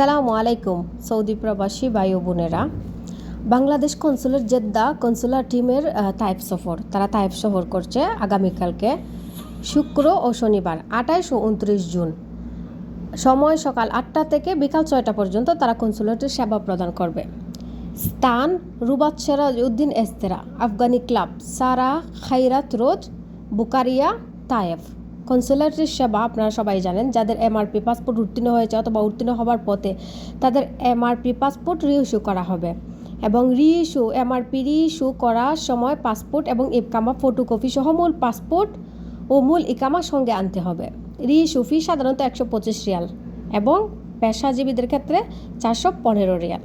আসসালামু আলাইকুম, সৌদি প্রবাসী ও বোনেরা। বাংলাদেশ কনসুলেট জেদ্দা কনসুলার টিমের তাইফ সফর। তারা তাইফ সফর করছে আগামীকালকে শুক্র ও শনিবার, আঠাইশ ও উনত্রিশ জুন। সময় সকাল আটটা থেকে বিকাল ছয়টা পর্যন্ত তারা কনসুলেটের সেবা প্রদান করবে। স্থান রুবাত সেরাজ উদ্দিন এস্তেরা, আফগানি ক্লাব, সারা খাইরাত রোজ বুকারিয়া তায়েফ কনসুলেটের সেবা আপনারা সবাই জানেন, যাদের এমআরপি পাসপোর্ট উত্তীর্ণ হয়েছে অথবা উত্তীর্ণ হবার পথে, তাদের এমআরপি পাসপোর্ট রিইস্যু করা হবে এবং রিইস্যু এমআরপি রিইস্যু করার সময় পাসপোর্ট এবং ইকামা ফটোকপি সহ মূল পাসপোর্ট ও মূল ইকামা সঙ্গে আনতে হবে। রিইস্যু ফি সাধারণত একশো পঁচিশ রিয়াল এবং পেশাজীবীদের ক্ষেত্রে চারশো পনেরো রিয়াল।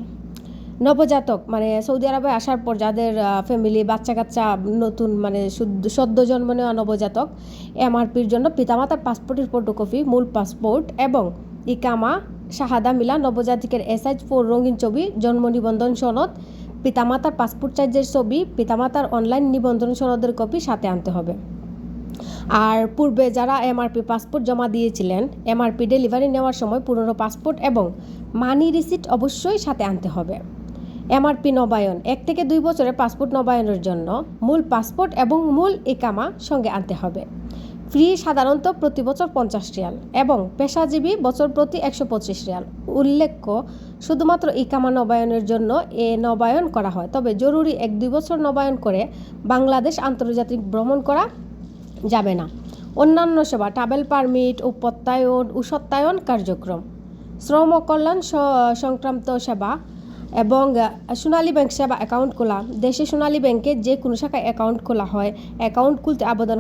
নবজাতক মানে সৌদি আরবে আসার পর যাদের ফ্যামিলি বাচ্চা কাচ্চা নতুন মানে সদ্য জন্ম নেওয়া নবজাতক, এমআরপির জন্য পিতামাতার পাসপোর্টের ফটোকপি মূল পাসপোর্ট এবং ইকামা, শাহাদা মিলা, নবজাতকের এসআইজ ফোর রঙিন ছবি, জন্ম নিবন্ধন সনদ, পিতামাতার পাসপোর্ট সাইজের ছবি, পিতামাতার অনলাইন নিবন্ধন সনদের কপি সাথে আনতে হবে। আর পূর্বে যারা এমআরপি পাসপোর্ট জমা দিয়েছিলেন, এমআরপি ডেলিভারি নেওয়ার সময় পুরনো পাসপোর্ট এবং মানি রিসিট অবশ্যই সাথে আনতে হবে। এমআরপি নবায়ন, এক থেকে দুই বছরের পাসপোর্ট নবায়নের জন্য মূল পাসপোর্ট এবং মূল ইকামা সঙ্গে আনতে হবে। ফ্রি সাধারণত প্রতি বছর পঞ্চাশ রিয়াল এবং পেশাজীবী বছর প্রতি একশো পঁচিশ রিয়াল। উল্লেখ্য, শুধুমাত্র ইকামা নবায়নের জন্য এ নবায়ন করা হয়। তবে জরুরি এক দুই বছর নবায়ন করে বাংলাদেশ আন্তর্জাতিক ভ্রমণ করা যাবে না। অন্যান্য সেবা ট্রাভেল পারমিট ও প্রত্যায়ন কার্যক্রম, শ্রম কল্যাণ সংক্রান্ত সেবা এবং সোনালী ব্যাংক সেবা অ্যাকাউন্ট খোলা। দেশে সোনালী ব্যাংকে যে কোনো শাখায় অ্যাকাউন্ট খোলা হয়। অ্যাকাউন্ট খুলতে আবেদন